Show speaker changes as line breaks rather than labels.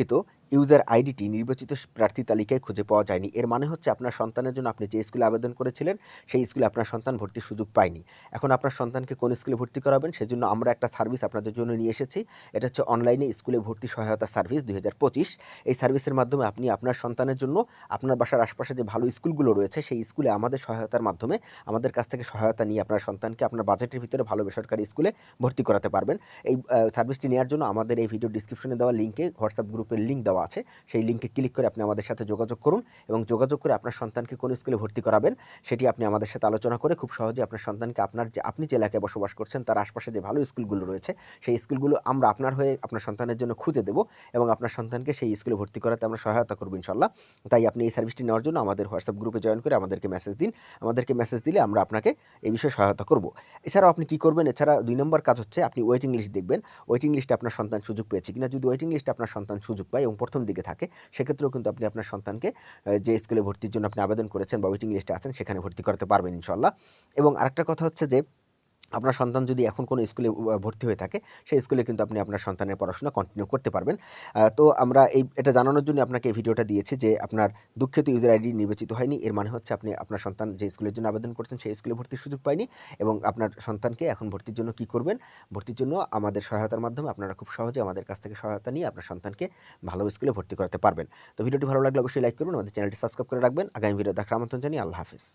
দুঃখিত ইউজার আইডিটি নির্বাচিত প্রার্থী তালিকায় খুঁজে পাওয়া যায়নি। এর মানে হচ্ছে আপনার সন্তানের জন্য আপনি যে স্কুলে আবেদন করেছিলেন, সেই স্কুলে আপনার সন্তান ভর্তির সুযোগ পায়নি। এখন আপনার সন্তানকে কোন স্কুলে ভর্তি করাবেন, সেজন্য আমরা একটা সার্ভিস আপনাদের জন্য নিয়ে এসেছি। এটা হচ্ছে অনলাইনে স্কুলে ভর্তি সহায়তা সার্ভিস দুই হাজার পঁচিশ। এই সার্ভিসের মাধ্যমে আপনি আপনার সন্তানের জন্য আপনার বাসার আশপাশে যে ভালো স্কুলগুলো রয়েছে, সেই স্কুলে আমাদের সহায়তার মাধ্যমে আমাদের কাছ থেকে সহায়তা নিয়ে আপনার সন্তানকে আপনার বাজেটের ভিতরে ভালো বেসরকারি স্কুলে ভর্তি করাতে পারবেন। এই সার্ভিসটি নেওয়ার জন্য আমাদের এই ভিডিও ডিসক্রিপশনে দেওয়া লিঙ্কে হোয়াটসঅ্যাপ গ্রুপের লিঙ্ক দেওয়া আছে, সেই লিঙ্কে ক্লিক করে আপনি আমাদের সাথে যোগাযোগ করুন এবং যোগাযোগ করে আপনার সন্তানকে কোন স্কুলে ভর্তি করাবেন, সেটি আপনি আমাদের সাথে আলোচনা করে খুব সহজে আপনার সন্তানকে আপনার যে, আপনি যে এলাকায় বসবাস করছেন, তার আশপাশে যে ভালো স্কুলগুলো রয়েছে, সেই স্কুলগুলো আমরা আপনার হয়ে আপনার সন্তানের জন্য খুঁজে দেবো এবং আপনার সন্তানকে সেই স্কুলে ভর্তি করাতে আমরা সহায়তা করব ইনশাল্লাহ তাই আপনি এই সার্ভিসটি নেওয়ার জন্য আমাদের হোয়াটসঅ্যাপ গ্রুপে জয়েন করে আমাদেরকে মেসেজ দিন, আমাদেরকে মেসেজ দিলে আমরা আপনাকে এই বিষয়ে সহায়তা করব। এছাড়াও আপনি কি করবেন, এছাড়া দুই নম্বর কাজ হচ্ছে আপনি ওয়েটিং লিস্ট দেখবেন ওয়েটিং লিস্টে আপনার সন্তান সুযোগ পেয়েছে কিনা, যদি ওয়েটিং লিস্টে আপনার সন্তান সুযোগ পায় এবং প্রথম দিকে থাকে, সেক্ষেত্রেও কিন্তু আপনি আপনার সন্তানকে যে স্কুলে ভর্তির জন্য আপনি আবেদন করেছেন বা ওয়েটিং লিস্টে আছেন, সেখানে ভর্তি করতে পারবেন ইনশাল্লাহ। এবং আরেকটা কথা হচ্ছে যে আপনার সন্তান যদি এখন কোনো স্কুলে ভর্তি হয়ে থাকে, সেই স্কুলে কিন্তু আপনি আপনার সন্তানের পড়াশোনা কন্টিনিউ করতে পারবেন। তো আমরা এই, এটা জানানোর জন্য আপনাকে এই ভিডিওটা দিয়েছি যে আপনার দুঃখিত ইউজার আইডি নির্বাচিত হয়নি। এর মানে হচ্ছে আপনি আপনার সন্তান যে স্কুলের জন্য আবেদন করছেন, সেই স্কুলে ভর্তির সুযোগ পায়নি এবং আপনার সন্তানকে এখন ভর্তির জন্য কি করবেন? ভর্তির জন্য আমাদের সহায়তার মাধ্যমে আপনারা খুব সহজে আমাদের কাছ থেকে সহায়তা নিয়ে আপনার সন্তানকে ভালো স্কুলে ভর্তি করাতে পারবেন। তো ভিডিওটি ভালো লাগলে অবশ্যই লাইক করুন আমাদের চ্যানেলটি সাবস্ক্রাইব করে রাখবেন। আগামী ভিডিও দেখার আমন্ত্রণ জানিয়ে আল্লাহ হাফিজ।